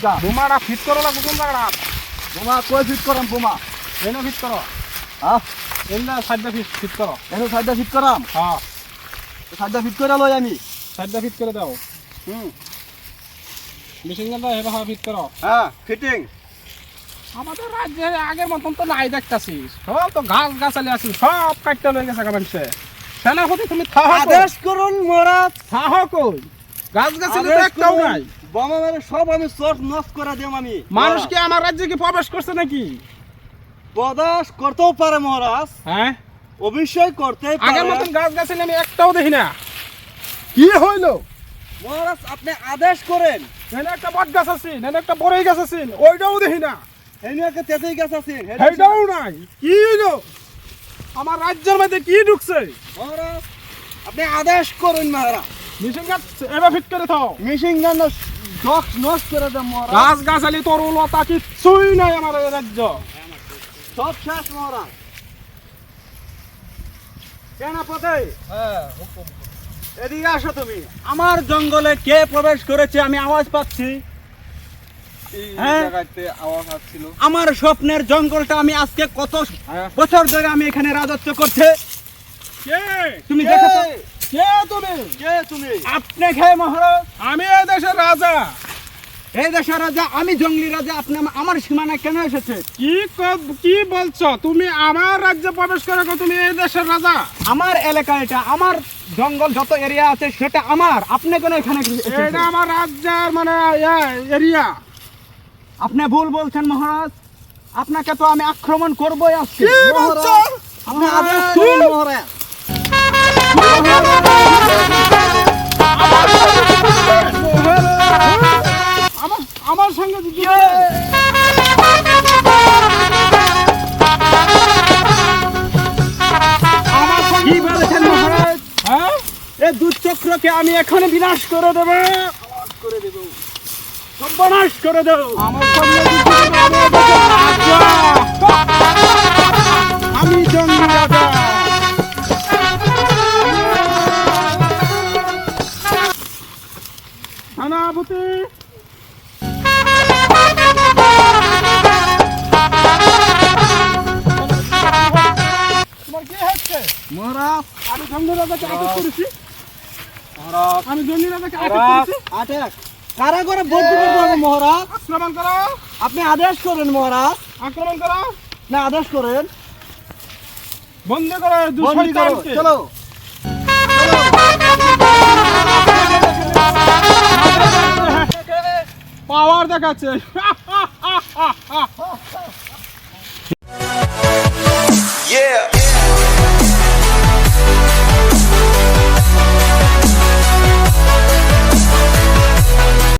বোমাটা fit করো লাগবে কোন জায়গাটা বোমা কই ফিট করাম বোমা? এনে ফিট করো। হ্যাঁ? এনে সাইডটা ফিট ফিট করো। এনে সাইডটা ফিট করাম? হ্যাঁ। সাইডটা ফিট করে লই আমি। সাইডটা ফিট করে দাও। হুম। মেশিন গানটা হেবা ফিট করো। হ্যাঁ ফিটিং আমাদের রাজ্যে আগের মতন তো নাই দেখতাছি। সব তো গাছ গাছালি আছে সব কাটতে লয়ে গেছে মানুষে। সেনাপতি তুমি থাহো? আদেশ করুন থাহো কই? গাছ গাছালি তো একটাও নাই। বোমা সব আমি সব নষ্ট করে দেব আমি। মানুষ কি আমার রাজ্যে কি প্রবেশ করছে নাকি? বদাস করতেও পারে মহারাজ। হ্যাঁ? অবশ্যই আগের পারে। মতন গাছ গাছালি আমি একটাও দেখি না। কি হইল? মহারাজ আপনি আদেশ করেন। এনে একটা বট গাছ আছে এনে একটা বড়ই গাছ আছে ওইটাও দেখি না। নিয়ে একটা তেতেই গাছ আছে সেইটাও নাই। কি হইল? আমার রাজ্যের মধ্যে কি ঢুকছে? মহারাজ আপনি আদেশ করুন মহারাজ। মেশিন গাছ এবার ফিট করে থাও। মেশিন গান ডক নষ্ট করে দেব মহারাজ। গাছ গাছালি তরু লতা কিচ্ছুই নাই আমার রাজ্য। সব শেষ পথে হ্যাঁ এদিকে আসো তুমি। আমার জঙ্গলে কে প্রবেশ করেছে আমি আওয়াজ পাচ্ছি। হ্যাঁ? আমার স্বপ্নের জঙ্গলটা আমি আজকে কত হ্যাঁ। বছর ধরে আমি এখানে রাজত্ব করছে। তুমি দেখো কে তুমি? কে তুমি? আপনি খেয়ে মহারাজ? আমি এই দেশের রাজা। এই দেশের রাজা আমি জঙ্গলি রাজা। আপনি আমার সীমানায় কেন এসেছে? কি কি বলছো? তুমি আমার রাজ্যে প্রবেশ করে তুমি এই দেশের রাজা। আমার এলাকা এটা আমার জঙ্গল যত এরিয়া আছে সেটা আমার। আপনি কেন এখানে? এটা আমার রাজ্যের মানে এরিয়া। আপনি ভুল বলছেন মহারাজ। আপনাকে তো আমি আক্রমণ করবোই আজকে। এই দুচক্রকে আমি এখন বিনাশ করে দেবো। করে দেব সর্বনাশ করে দেব। আমি জঙ্গি রাজা সেনাপতি মহারাজ। আমি জঙ্গি রাজাকে আটক করেছি। আমি করব মহারাজ আক্রমণ করো। আপনি আদেশ করেন মহারাজ। আক্রমণ করো। না আদেশ করেন। বন্দি করো। চলো। পাওয়ার দেখাচ্ছে।